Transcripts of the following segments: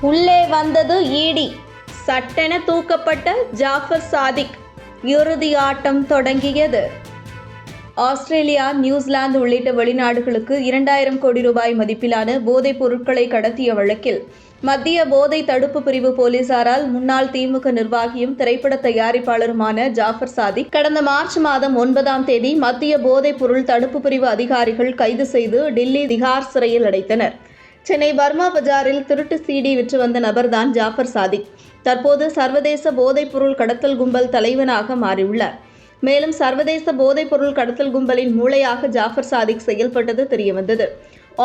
உள்ளே வந்தது ஈடி. சட்டென தூக்கப்பட்ட ஜாஃபர் சாதிக். இறுதி ஆட்டம் தொடங்கியது. ஆஸ்திரேலியா நியூசிலாந்து உள்ளிட்ட வெளிநாடுகளுக்கு இரண்டாயிரம் கோடி ரூபாய் மதிப்பிலான போதைப் பொருட்களை கடத்திய வழக்கில் மத்திய போதை தடுப்பு பிரிவு போலீசாரால் முன்னாள் திமுக நிர்வாகியும் திரைப்பட தயாரிப்பாளருமான ஜாஃபர் சாதிக் கடந்த மார்ச் மாதம் ஒன்பதாம் தேதி மத்திய போதைப் பொருள் தடுப்பு பிரிவு அதிகாரிகள் கைது செய்து டில்லி திகார் சிறையில் அடைத்தனர். சென்னை பர்மா பஜாரில் திருட்டு சீடி விற்று வந்த நபர்தான் ஜாஃபர் சாதிக். தற்போது சர்வதேச போதைப் பொருள் கடத்தல் கும்பல் தலைவனாக மாறியுள்ளார். மேலும் சர்வதேச போதைப் பொருள் கடத்தல் கும்பலின் மூளையாக ஜாஃபர் சாதிக் செயல்பட்டது தெரியவந்தது.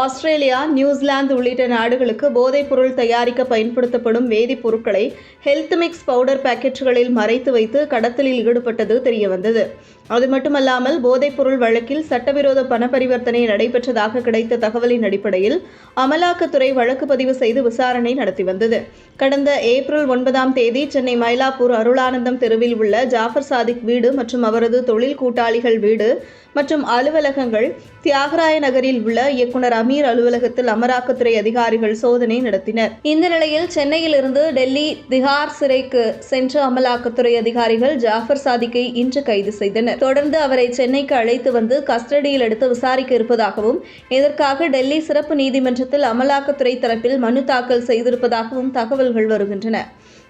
ஆஸ்திரேலியா நியூசிலாந்து உள்ளிட்ட நாடுகளுக்கு போதைப் பொருள் தயாரிக்க பயன்படுத்தப்படும் வேதிப்பொருட்களை ஹெல்த் மிக்ஸ் பவுடர் பாக்கெட்டுகளில் மறைத்து வைத்து கடத்தலில் ஈடுபட்டது தெரியவந்தது. அது மட்டுமல்லாமல் போதைப்பொருள் வழக்கில் சட்டவிரோத பண பரிவர்த்தனை நடைபெற்றதாக கிடைத்த தகவலின் அடிப்படையில் அமலாக்கத்துறை வழக்கு பதிவு செய்து விசாரணை நடத்தி வந்தது. கடந்த ஏப்ரல் ஒன்பதாம் தேதி சென்னை மயிலாப்பூர் அருளானந்தம் தெருவில் உள்ள ஜாஃபர் சாதிக் வீடு மற்றும் அவரது தொழில் கூட்டாளிகள் வீடு மற்றும் அலுவலகங்கள் தியாகராய நகரில் உள்ள இயக்குனர் அமீர் அலுவலகத்தில் அமலாக்கத்துறை அதிகாரிகள் சோதனை நடத்தினர். இந்த நிலையில் சென்னையில் இருந்து டெல்லி திஹார் சிறைக்கு சென்ற அமலாக்கத்துறை அதிகாரிகள் ஜாஃபர் சாதிக்கை இன்று கைது செய்தனர். தொடர்ந்து அவரை சென்னைக்கு அழைத்து வந்து கஸ்டடியில் எடுத்து விசாரிக்க இருப்பதாகவும் இதற்காக டெல்லி சிறப்பு நீதிமன்றத்தில் அமலாக்கத்துறை தரப்பில் மனு தாக்கல் செய்திருப்பதாகவும் தகவல்கள் வருகின்றன.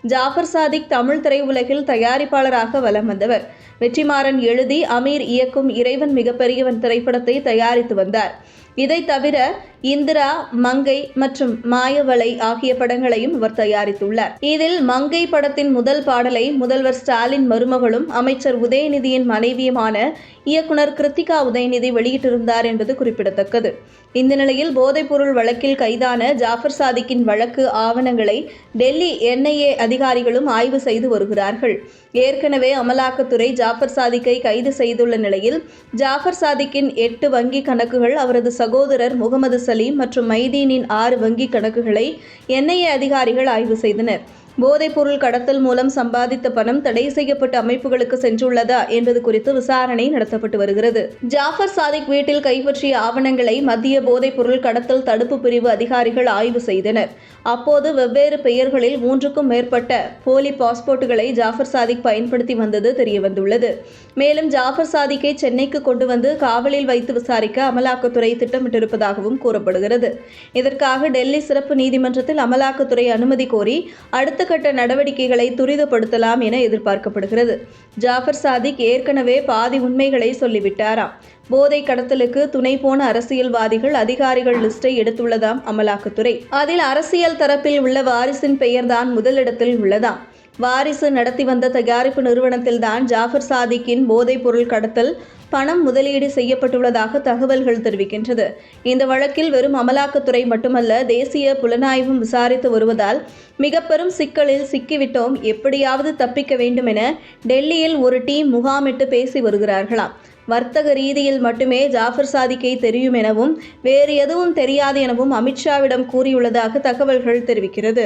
ஜாஃபர் சாதிக் தமிழ் திரையுலகில் தயாரிப்பாளராக வலம் வந்தவர். வெற்றிமாறன் எழுதி அமீர் இயக்கும் இறைவன் மிகப்பெரியவன் திரைப்படத்தை தயாரித்து வந்தார். இதை தவிர இந்திரா மங்கை மற்றும் மாயவளை ஆகிய படங்களையும் இவர் தயாரித்துள்ளார். இதில் மங்கை படத்தின் முதல் பாடலை முதல்வர் ஸ்டாலின் மருமகளும் அமைச்சர் உதயநிதியின் மனைவியுமான இயக்குனர் கிருத்திகா உதயநிதி வெளியிட்டிருந்தார் என்பது குறிப்பிடத்தக்கது. இந்த நிலையில் போதைப்பொருள் வழக்கில் கைதான ஜாஃபர் சாதிக்கின் வழக்கு ஆவணங்களை டெல்லி என்ஐஏ அதிகாரிகளும் ஆய்வு செய்து வருகிறார்கள். ஏற்கனவே அமலாக்கத்துறை ஜாஃபர் சாதிக்கை கைது செய்துள்ள நிலையில் ஜாஃபர் சாதிக்கின் எட்டு வங்கி கணக்குகள் அவரது சகோதரர் முகமது சலீம் மற்றும் மைதீனின் ஆறு வங்கி கணக்குகளை என்ஐஏ அதிகாரிகள் ஆய்வு செய்தனர். போதைப்பொருள் கடத்தல் மூலம் சம்பாதித்த பணம் தடை செய்யப்பட்ட அமைப்புகளுக்கு சென்றுள்ளதா என்பது குறித்து விசாரணை நடத்தப்பட்டு வருகிறது. ஜாஃபர் சாதிக் வீட்டில் கைப்பற்றிய ஆவணங்களை மத்திய போதைப்பொருள் கடத்தல் தடுப்பு பிரிவு அதிகாரிகள் ஆய்வு செய்தனர். அப்போது வெவ்வேறு பெயர்களில் மூன்றுக்கும் மேற்பட்ட போலி பாஸ்போர்ட்டுகளை ஜாஃபர் சாதிக் பயன்படுத்தி வந்தது தெரியவந்துள்ளது. மேலும் ஜாஃபர் சாதிக்கை சென்னைக்கு கொண்டு வந்து காவலில் வைத்து விசாரிக்க அமலாக்கத்துறை திட்டமிட்டிருப்பதாகவும் கூறப்படுகிறது. இதற்காக டெல்லி சிறப்பு நீதிமன்றத்தில் அமலாக்கத்துறை அனுமதி கோரி அடுத்த அடுத்த கட்ட நடவடிக்கைகளை துரிதப்படுத்தலாம் என எதிர்பார்க்கப்படுகிறது. ஜாஃபர் சாதிக் ஏற்கனவே பாதி உண்மைகளை சொல்லிவிட்டாராம். போதை கடத்தலுக்கு துணை போன அரசியல்வாதிகள் அதிகாரிகள் லிஸ்டை எடுத்துள்ளதாம் அமலாக்கத்துறை. அதில் அரசியல் தரப்பில் உள்ள வாரிசின் பெயர்தான் முதலிடத்தில் உள்ளதாம். வாரிசு நடத்தி வந்த தயாரிப்பு நிறுவனத்தில்தான் ஜாஃபர் சாதிக்கின் போதைப் பொருள் கடத்தல் பணம் முதலீடு செய்யப்பட்டுள்ளதாக தகவல்கள் தெரிவிக்கின்றது. இந்த வழக்கில் வெறும் அமலாக்கத்துறை மட்டுமல்ல தேசிய புலனாய்வும் விசாரித்து வருவதால் மிக பெரும் சிக்கலில் சிக்கிவிட்டோம். எப்படியாவது தப்பிக்க வேண்டும் என டெல்லியில் ஒரு டீம் முகாமிட்டு பேசி வருகிறார்களாம். வர்த்தக ரீதியில் மட்டுமே ஜாஃபர் சாதிக்கை தெரியும் எனவும் வேறு எதுவும் தெரியாது எனவும் அமித்ஷாவிடம் கூறியுள்ளதாக தகவல்கள் தெரிவிக்கிறது.